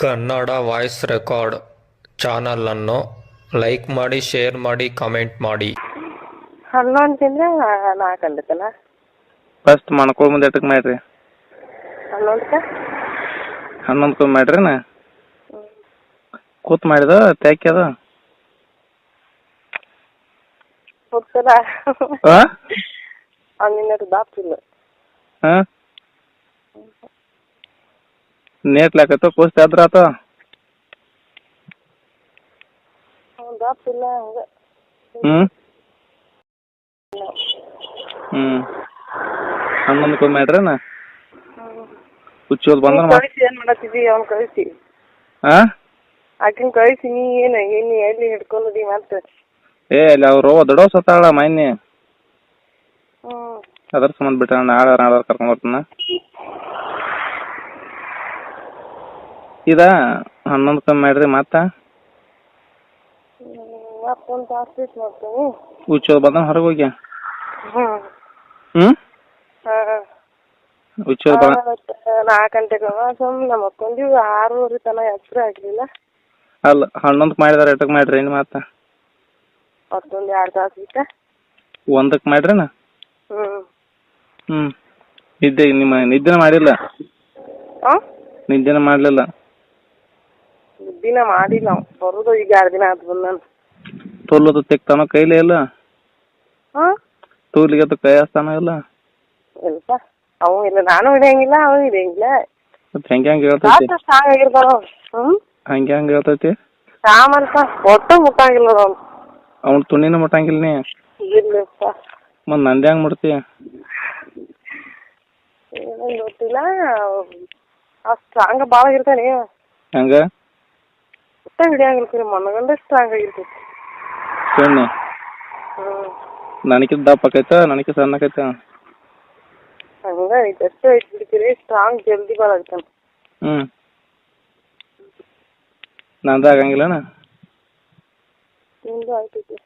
Kannada voice record ಚಾನಲನ್ನು like ಮಾಡಿ share ಮಾಡಿ ಕಾಮೆಂಟ್ ಮಾಡಿ. ಹನ್ನೊಂದು ತಿಂದ್ರೆ ನಾಲ್ಕು ಅಂದತ್ತಲ್ಲ ಫಸ್ಟ್ ಮಣ್ಕೊಳ್ ಮುಂದೆ ಎಟಕ್ ಮಾಡ್ರಿ. ಹನ್ನೊಂದಕ್ಕೆ ಹನ್ನೊಂದಕ್ಕೆ ಮಾಡ್ರಿನ? ಕೂತ್ ಮಾಡಿದ ತ್ಯಾಕಿ ಅದ. ಹೋಗ್ತದ? ಆ? ಅವನಿನ್ನ ಬಾಪ್ತಿಲ್ಲ ಹಾ ನೇಟ್ ಲಾಕತ್ತ ಕೂಸ್ ಆದ್ರ ಆತ ಅವ್ನು ದಾಪ್ತಿಲ್ಲ ಹಂಗೆ. ಹ್ಮ್? ಹ್ಮ್. ಮಾಡ್ರಿನ ಹುಚ್ಚೋದ್ ಬಂದ್ರ ಮಾ- ಕಳಿಸಿ ಏನ್ ಮಾಡತ್ತಿದ್ದಿ ಅವ್ನ್ ಕಳಿಸಿ. ಆ? ಆಕಿನ್ ಕಳಿಸಿ ನೀ ಏನ ಏನ್ ಎಲ್ಲಿ ಹಿಡ್ಕೊಂಡಿ ಮತ್ತೆ. ಏ ಅಲ್ಲಿ ಅವ್ರು ದೊಡ್ಡವ ಸತ್ತಾಳ ಮೈನಿ ಹ್ಮ್. ಅದ್ರ ಸಂಬಂಧ ಬಿಟ್ಟ ನಾಳೆ ನಾಳೆ ಕರ್ಕೊಂಡ್ ಬರ್ತಾನ. ಇದ ಹನ್ನೊಂದಕ್ಕೆ ಮಾಡ್ರಿ ಮತ್ತ? ಮತ್ತೊಂದು ತಾಸು ಬಿಟ್ಟು ಬಂದ ಹೊರಗೆ ಹೋಗ್ಯಾ ಹ್ಮ್ ಹ್ಮ್? ಹಾ. ಬಂದ ನಾಲ್ಕು ಗಂಟೆಗೆ ಸುಮ್ಮನೆ ಮಕ್ಕೊಂದಿವಿ ಆರೂವರೆ ತನಕ ಹೆಸರು ಆಗ್ಲಿಲ್ಲ ಅಲ್ಲ ಹನ್ನೊಂದು ಮಾಡಿದಾರ ಎಟಕ್ ಮಾಡ್ರಿ ಏನು ಮತ್ತ? ಮತ್ತೊಂದು ಎರಡು ತಾಸು ಬಿಟ್ಟ. ಒಂದಕ್ಕೆ ಮಾಡ್ರಿನ? ಹ್ಮ್. ಹ್ಮ್. ನಿದ್ದೆ ನಿಮ್ಮ ನಿದ್ದೆನ ಮಾಡಿಲ್ಲ? ಆ? ನಿದ್ದೆನ ಮಾಡ್ಲಿಲ್ಲ? ದಿನ ಮಾಡಿಲ್ಲ ಅವ ಬರೋದು ಈಗ ಎರಡು ದಿನ ಆತು ಬಂದಾನ ತೋಲದು ತೆಗ್ತಾನೋ ಕೈಲೇ ಇಲ್ಲ? ಹಾ? ಅದು ಕೈ ಹಸ್ತಾನೋ ಇಲ್ಲ? ಇಲ್ಲಪ್ಪ ಅವ ಇಲ್ಲ ನಾನು ಹಿಡಿಯಂಗಿಲ್ಲ ಅವ ಹಿಡಿಯಂಗಿಲ್ಲ ಹೆಂಗ ಹೆಂಗ ಹೆಂಗೆ ಹೇಳ್ತೈತಿ? ಸ್ಟ್ರಾಂಗ್ ಆಗಿರ್ತಾರ ಹ್ಮ್? ಹಂಗೆ ಹೆಂಗ ಹೇಳ್ತೈತಿ? ಸಾಮಂತ ಒಟ್ಟು ಮುಟ್ಟಂಗಿಲ್ಲ ಅವನು. ಅವ್ನ ತುಣಿನ ಮುಟ್ಟಂಗಿಲ್ಲ ನೀ? ಇಲ್ಲಪ್ಪ ಮತ್ತೆ ನಂದೆ ಹೆಂಗೆ ಮುಡ್ತಿ ಏನೋ ಗೊತ್ತಿಲ್ಲ. ಆ ಸ್ಟ್ರಾಂಗ್ ಭಾಳ ಆಗಿರ್ತಾನೆ. ಹೆಂಗ? ಒಟ್ಟ ಹಿಡಿಯಂಗಿಲ್ಲ ಕರೆ ಮನಗಂಡ ಸ್ಟ್ರಾಂಗ್ ಆಗಿರ್ತೈತಿ ಸುಣ್ಣಿ ಹ್ಮ್ ನನಕಿದ್ ದಪ್ಪ ಆಕೈತ ನನಗೆ ಸಣ್ಣ ಆಕೈತ ಹಂಗ ಐತೆ ಅಷ್ಟೇ ಐತಿ ಬಿಡ್ತೀರಿ ಸ್ಟ್ರಾಂಗ್ ಜಲ್ದಿ ಭಾಳ ಆಗ್ತಾನ ಹ್ಮ್ ನಂದ ಆಗಂಗಿಲ್ಲನ ನಿಂದು ಆಯ್ತೈತಿ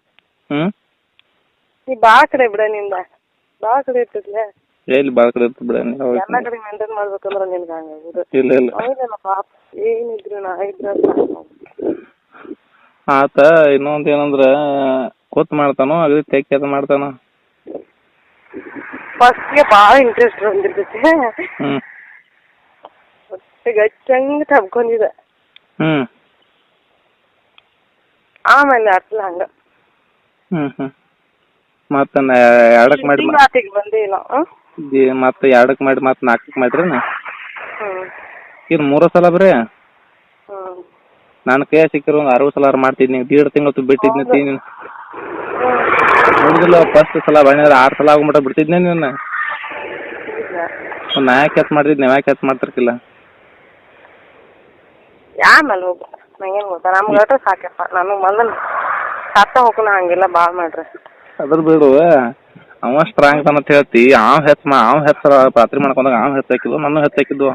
ಹ್ಮ್ ನೀ ಭಾಳ ಕಡೆ ಬಿಡ ನಿಂದ ಭಾಳ ಕಡೆ ಇರ್ತೈತ್ಲೆ ಎಲ್ಲಿ ಭಾಳ ಕಡೆ ಇರ್ತ ಬಿಡ ನೀ ಅವಾಗ. ಎಲ್ಲ ಕಡೆ ಮೇಂಟೈನ್ ಮಾಡ್ಬೇಕಂದ್ರ ನಿನ್ಗೆ ಹಂಗಾಗುದು ಇಲ್ಲ ಇಲ್ಲ ಹೌದಲ್ಲ ಪಾಪ ಏನಿದ್ರು ನಾ ಇದ್ರ ಆತ ಇನ್ನೊಂದ್ ಏನಂದ್ರ ಕೂತ್ ಮಾಡ್ತಾನೋ ಅಗದಿ ತೆಕ್ಕಿ ಅದ ಮಾಡ್ತಾನೋ. ಫಸ್ಟ್ಗೆ ಭಾಳ ಇಂಟ್ರೆಸ್ಟ್ ಬಂದಿರ್ತೈತಿ. ಹ್ಮ್. ಗಚ್ಚಂಗ್ ತಬ್ಕೊಂಡಿದೆ. ಹ್ಮ್. ಆಮೇಲೆ ಅಟ್ಲ ಹಂಗ. ಹ್ಮ್ ಹ್ಮ್. ಮತ್ತ ಎರಡಕ್ ಮಾಡಿ ಮಾತಿಗೆ ಬಂದೇ ಇಲ್ಲ ಮತ್ತ ಎರಡಕ್ ಮಾಡಿ ಮತ್ತ ನಾಲ್ಕಕ್ ಮಾಡ್ರಿ ಇದು ಮೂರ ಸಲ ಬರೇ? ಹ್ಮ್. ನಾನು ಕೈ ಸಿಕ್ಕಿರೋ ಒಂದ್ ಅರವತ್ತು ಸಲ ಮಾಡ್ತಿದ್ನಿ. ದೀಡ್ ತಿಂಗಳು ಬಿಟ್ಟಿದ್ನಿ ತೀನಿ ನೋಡಿದಿಲ್ಲ ಫಸ್ಟ್ ಸಲ ಬಣ್ಣ ಆರು ಸಲ ಆಗ್ಬಿಟ್ಟ ಬಿಡ್ತಿದ್ನಿ ನಿನ್ನ. ನಾ ಯಾಕೆ ಹೆಚ್ಚು ಮಾಡ್ತಿದ್ನಿ ಯಾಕೆ ಹೆಚ್ಚು ಮಾಡ್ತಿರ್ಕಿಲ್ಲ? ಆಮೇಲೆ ಹೋಗ ನಂಗೇನ್ ಗೊತ್ತಾ? ನಮ್ಗೆ ಅಟ ಸಾಕಪ್ಪ. ನನಗ್ ಮೊದಲು ಸತ್ತ ಹೋಗ್ನ ಹಂಗೆಲ್ಲ ಭಾಳ ಮಾಡ್ರಿ. ಅದ್ರ ಬಿಡು. ಅವ ಸ್ಟ್ರಾಂಗ್ ಅಂತ ಹೇಳ್ತಿ. ಅವ್ ಹೆತ್ ಮಾ ಅವ್ ಹೆತ್ ಪಾತ್ರೆ ಮಾಡ್ಕೊಂಡಾಗ ಅವ್ ಹೆತ್ತಾಕಿದ್ವು ಹೆಚ್ಚ ಹಾಕಿದ್ವು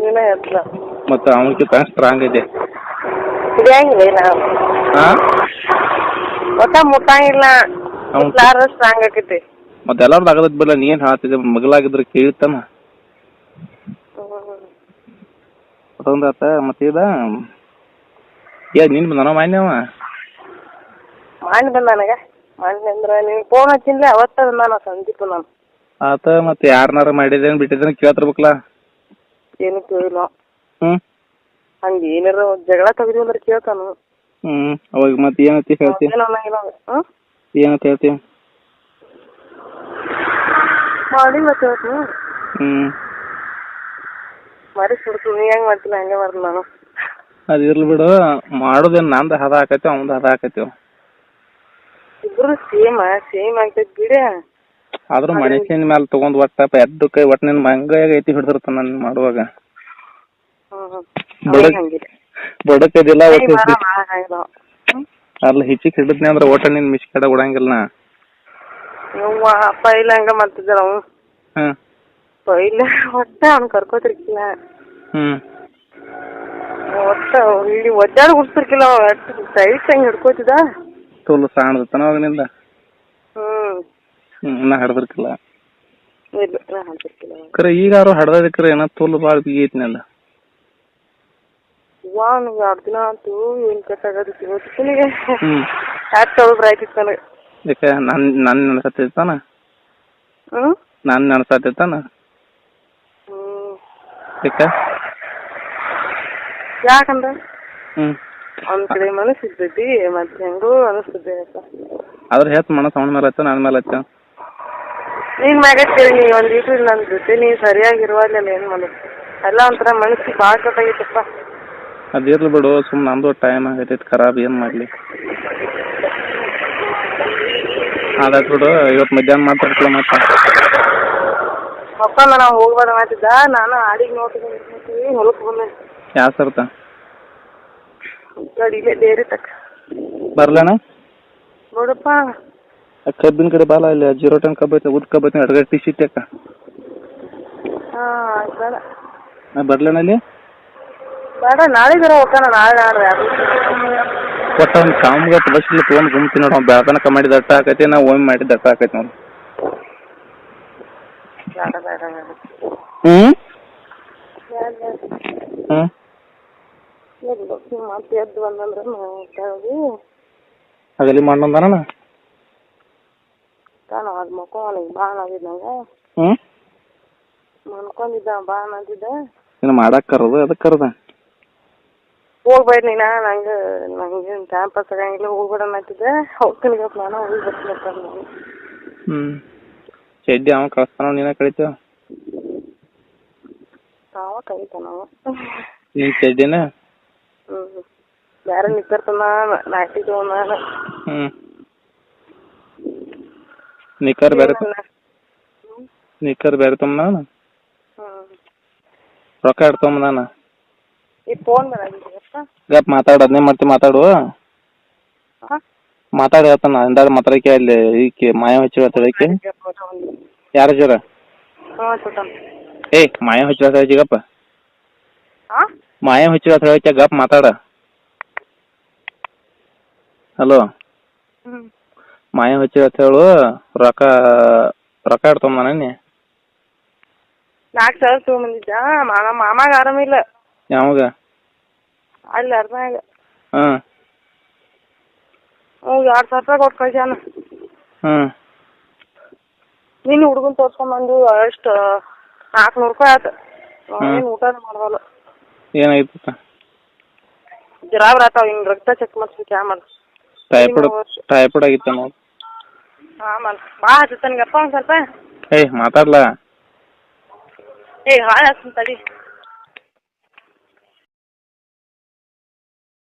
ನೀನೇ ಎತ್ತಲ ಮತ್ತ ತಾನೇ ಸ್ಟ್ರಾಂಗ್ ಇದೆ. ಇಲ್ಲ ಹಾ ಒಟ್ಟ ಮುಟ್ಟಂಗಿಲ್ಲ ಅವ್ನ್ ಮುಟ್ಲಾರ ಸ್ಟ್ರಾಂಗ್ ಆಕೈತಿ. ಮತ್ತೆ ಎಲ್ಲಾರ್ದು ಆಗದ್ ಬಿಲ್ಲ ನೀ ಏನ್ ಹೇಳ್ತಿದ್ದೆ ಮಗಲಾಗಿದ್ರೆ ಕೇಳ್ತಾನ. ಅದೊಂದಾತ ಮತ್ತೆ ಇದ? ಏ ನೀನ್ ಬಂದನ ಮಾನ್ಯ ಅವ? ಮಾಡಿ ಬಂದ ನನಗ. ಮಾಡಿ ಅಂದ್ರ ನೀನ್ ಫೋನ್ ಹಚ್ಚಿಲ್ಲ ಅವತ್ತ ನಾನು ಸಂದೀಪ್ ನಾನು ಆತ ಮತ್ತೆ ಯಾರನಾರ ಮಾಡಿದೇನ್ ಬಿಟ್ಟಿದ್ದೇನೆ ಕೇಳ್ತಿರ್ಬೇಕಲ್ಲ ಏನು ಕೇಳಿಲ್ಲ. ಹ್ಮ್. ಹಂಗ ಏನಾರ ಜಗಳ ತೆಗ್ದಿ ಅಂದ್ರೆ ಕೇಳ್ತಾನು. ಹ್ಮ್ ಅವಾಗ ಮತ್ತೆ ಏನಂತ ಹೇಳ್ತಿ? ಏನು ಅನ್ನಂಗಿಲ್ಲ ಅವ. ಹ್ಮ್? ಏನಂತ ಹೇಳ್ತಿ? ಮಾಡಿ ಮತ್ತೆ ಹೇಳ್ತೀನಿ. ಹ್ಮ್. ಮಾರಿ ಸುಡ್ತು ನೀ ಹೆಂಗ್ ಮಾಡ್ತಿಲ್ಲ ಹಂಗೆ ಮಾಡ್ತೀನಿ ನಾನು. ಅದ್ ಇರ್ಲಿ ಬಿಡು. ಮಾಡೋದೇನ್ ನಂದ ಹದ ಹಾಕೈತಿ ಅವಂದ ಹದ ಹಾಕೈತಿ ಇಬ್ರು ಸೇಮ್ ಸೇಮ್ ಆಗ್ತೈತಿ ಬಿಡ. ಆದ್ರೂ ಮನುಷ್ಯನ ಮ್ಯಾಲ ತಗೊಂಡ್ ಒಟ್ಟ ಎದ್ದು ಕೈ ಒಟ್ಟ ನಿನ್ ಮಂಗ ಐತಿ ಹಿಡ್ದಿರ್ತಾನ ನನ್ ಮಾಡುವಾಗ. ಹ್ಮ್. ಬಡ ಹ್ಮ್ ಹಂಗಿಲ್ಲ ಬಡಕದಿಲ್ಲ ಕೈ ಒಟ್ಟು ಭಾಳ ಭಾಳ ಆಗಿದಾವ. ಹ್ಮ್? ಅಲ್ಲ ಹಿಚ್ಚಿ ಹಿಡಿದ್ನಿ ಅಂದ್ರ ಒಟ್ಟ ನಿನ್ ಮಿಸ್ ಕಡೆ ಬಿಡಂಗಿಲ್ಲ ನಾ ಯವ್ವ ಅಪ್ಪ ಇಲ್ಲ ಹಂಗ ಮಾಡ್ತಿದ್ದಾರ ಅವ್ ಇಲ್ಲ ಒಟ್ಟ ಅವ್ನ್ ಕರ್ಕೋತಿರ್ಕಿಲ್ಲ. ಹ್ಮ್. ಒಟ್ಟ ಇಲ್ಲಿ ಒದ್ದಾಡ ಗುಡ್ಸಿರ್ಕಿಲ್ಲ ಅವ ಸೈಡ್ ಹಂಗ್ ಹಿಡ್ಕೋತಿದ ತುಳು ಸಾಣದತನ ಅವನಿಂದ? ಹ್ಮ್. ಹ್ಮ್ ನಾ ಹಿಡ್ದಿರ್ಕಿಲ್ಲ. ಇಲ್ಲ ನಾ ಹಾಕಿರ್ಕಿಲ್ಲ ಕರೆ ಈಗಾರು ಹಡ್ದದಕ್ರೆ ಏನ ತುಳು ಬಾಳ ಬಿಗಿ ಐತ್ನಲ್ಲ ವಾ ನಂಗೆ ಎರಡು ದಿನ ಆಯ್ತು ಏನು ಕಟ್ಟಾಗತ್ತೆ ಇವತ್ತಿಗೆ ಯಾಕೆ ಆಯ್ತಿತ್ತು ನನಗೆ. ಇದಕ್ಕೆ ನನ್ನ ನನ್ನ ನೆನಸತ್ತಿರ್ತಾನ ಹ್ಞೂ ನಾನು ನೆನಸತ್ತಿರ್ತಾನ ಇದಕ್ಕೆ? ಯಾಕೆ ಯಾಕಂದ್ರೆ? ಹ್ಞೂ ಒಂದ್ ಕಡೆ ಮನಸ್ಸು ಇರ್ತೈತಿ ಮತ್ತೆ ಹೆಂಗೋ ಅನಿಸ್ತದೆ ಅದ್ರ ಹೆತ್ ಮನಸ್ಸು ಅವನ ಮೇಲೆ ಹಚ್ಚ ನನ್ನ ಮೇಲೆ ಹಚ್ಚ. ನಿನ್ ಮ್ಯಾಗ ಕೇಳಿ ನೀ ಒಂದ್ ಇಲ್ಲ ನನ್ ಜೊತೆ ನೀ ಇರುವಾಗ ಏನ್ ಮಾಡೋದು? ಎಲ್ಲ ಒಂಥರ ಮನಸ್ಸಿಗೆ ಭಾಳ ಕಟ್ಟಾಗೈತಪ್ಪ ಅದಿರ್ಲಿ ಬಿಡು ಸುಮ್ಮನೆ ನಮ್ಮದು ಟೈಮ್ ಆಗೈತಿ ಖರಾಬ್ ಏನು ಮಾಡಲಿ. ಅದಾಯ್ತು ಬಿಡು ಇವತ್ತು ಮಧ್ಯಾಹ್ನ ಮಾತಾಡ್ತೀವಿ ಮತ್ತೆ. ಮಕ್ಕಳ ನಾವು ಹೋಗ್ಬೇಡ ಮಾಡ್ತಿದ್ದ ನಾನು ಆಡಿಗೆ ನೋಡ್ತೀನಿ ಹೊಲಕ್ಕೆ ಬಂದೆ. ಯಾವ ಸರ್ತ? ಗಾಡಿ ಇಲ್ಲೇ ಡೇರಿ ತಕ್ಕ. ಬರ್ಲಣ್ಣ ನೋಡಪ್ಪ. ಕಬ್ಬಿನ ಕಡೆ ಬಾಲ ಇಲ್ಲಿ ಜೀರೋ ಟನ್ ಕಬ್ಬು ಐತೆ ಉದ್ ಕಬ್ಬು ಐತೆ ಅಡ್ಗಡೆ ಟಿ ಶೀಟ್ ಯಾಕ ಹಾ ಬರ್ಲೇನ ಅಲ್ಲಿ? ಬೇಡ ನಾಳೆ ಜರ ಹೋಗ್ತಾನ ನಾಳೆ ನಾಳೆ ಒಟ್ಟು ಒಂದು ಕಾಮ್ಗೆ ಬಸ್ ಇಲ್ಲಿ ತೊಗೊಂಡು ಗುಮ್ತೀನಿ ನೋಡು ಅವ್ನು ಬೆಳತನಕ ಮಾಡಿ ದಟ್ಟ ಆಕೈತಿ ನಾ ಒಮ್ಮೆ ಮಾಡಿ ದಟ್ಟ ಆಕೈತಿ ನೋಡು. ಬೇಡ ಬೇಡ ಬೇಡ. ಹ್ಞೂ ಹ್ಞೂ ಮತ್ತೆ ಎದ್ದು ಬಂದಂದ್ರೆ ಕೆಳಗೆ ಮಾಡಂದಾನ ತಾನು ಅದು ಮಕ್ಕಳು ಅವನಿಗೆ ಬಾ ಅನ್ನೋದಿದ್ ನಂಗೆ ಹ್ಞೂ ಮನ್ಕೊಂಡಿದ್ದ ಬಾ ಅನ್ನೋದಿದ್ದ ಇನ್ನು ಮಾಡಕ್ಕೆ ಕರೋದು ಅದಕ್ಕೆ ಕರೋದ. ಹೋಗ್ಬೇಡ ನೀನ ನಂಗೆ ನಂಗೆ ಟೈಮ್ ಪಾಸ್ ಆಗಂಗಿಲ್ಲ ಹೋಗ್ಬೇಡ ಅನ್ನತ್ತಿದ್ದೆ. ಹೋಗ್ತೀನಿ ಗಪ್ಪ ನಾನು ಹೋಗಿ ಬರ್ತೀನಿ ನಾನು. ಹ್ಞೂ ಚಡ್ಡಿ ಅವ ಕಳಿಸ್ತಾನ ನೀನ ಕಳಿತೀವ? ಅವ. ಕಳಿತಾನ ನಿನ್ನ ಚಡ್ಡಿನ ಹ್ಞೂ ಬೇರೆ ನಿಕ್ಕರ್ತನ ನಾಟಿ ತಗೊಂಡ ಹ್ಞೂ ನಿಕ್ಕರ್ ಬೇರೆ ನಿಕ್ಕರ್ ಬೇರೆ ತಮ್ಮ ನಾನು ರೊಕ್ಕ ಇಡ್ತಮ್ಮ ತೊಂಬದಾನ? ಈ ಫೋನ್ ಗಪ್ ಮಾತಾಡು ಅದನ್ನೇ ಮಾಡ್ತಿ ಮಾತಾಡು. ಹಾಂ? ಮಾತಾಡಿ ಹೇಳ್ತಾನ ಅಂದಾಗ ಮಾತಾಡಕ್ಕೆ ಅಲ್ಲಿ ಈಕೆ ಮಾಯ ಹಚ್ಚಿ ಹೇಳ್ತಾಳಕ್ಕೆ ಯಾರ ಜರ ಚುಟನ್ ಏ ಮಾಯ ಹಚ್ಚಿ ಹೇಳ್ತಾಳೆ ಗಪ್ಪ. ಹಾಂ? ಮಾಯ ಹಚ್ಚಿ ಹೇಳ್ತಾಳಕ್ಕೆ ಗಪ್ ಮಾತಾಡ. ಹಲೋ? ಹ್ಞೂ ಮಾಯ ಹಚ್ಚಿ ಹೇಳು ರೊಕ್ಕ ರೊಕ್ಕ ಎರಡು ನಾನೇ ನಾಲ್ಕು ಸಾವಿರ ತೊಗೊಂಬಂದಿದ್ದ ಮಾಮ ಮಾಮಾಗ ಆರಾಮಿಲ್ಲ. ಯಾವಾಗ? ಅಲ್ಲಿ ಅರ್ಧಾಗ ಹಾಂ. ಹ್ಞೂ ಎರಡು ಸಾವಿರ ರೂಪಾಯಿ ಕೊಟ್ಟು ಕಳ್ಸ್ಯಾನ. ಹ್ಮ್ ನೀನು ಹುಡುಗನ್ ತೋರ್ಸ್ಕೊಂಬಂದು ಎಷ್ಟು ನಾಲ್ಕುನೂರು ರೂಪಾಯಿ ಆಯ್ತು ಏನು ಊಟನೇ ಮಾಡವಲ್ಲ. ಏನಾಗಿತ್ತು ಜ್ವರ ಬರತ್ತಾವ ಹಿಂಗೆ ರಕ್ತ ಚೆಕ್ ಮಾಡ್ಸಿ ಕ್ಯಾಮ್ ಮಾಡಿ ಟೈಫಾಯ್ಡ್ ಟೈಫಾಯ್ಡ್ ಆಗಿತ್ತು ಹಾಂ ಮಾಡಿ ಬಾ ಹಚ್ಚತ್ತನ್ಗಪ್ಪ ಒಂದು ಸ್ವಲ್ಪ. ಏಯ್ ಮಾತಾಡ್ಲಾ? ಏ ಹಾಳು ಹಚ್ತೀನಿ ತಡಿ.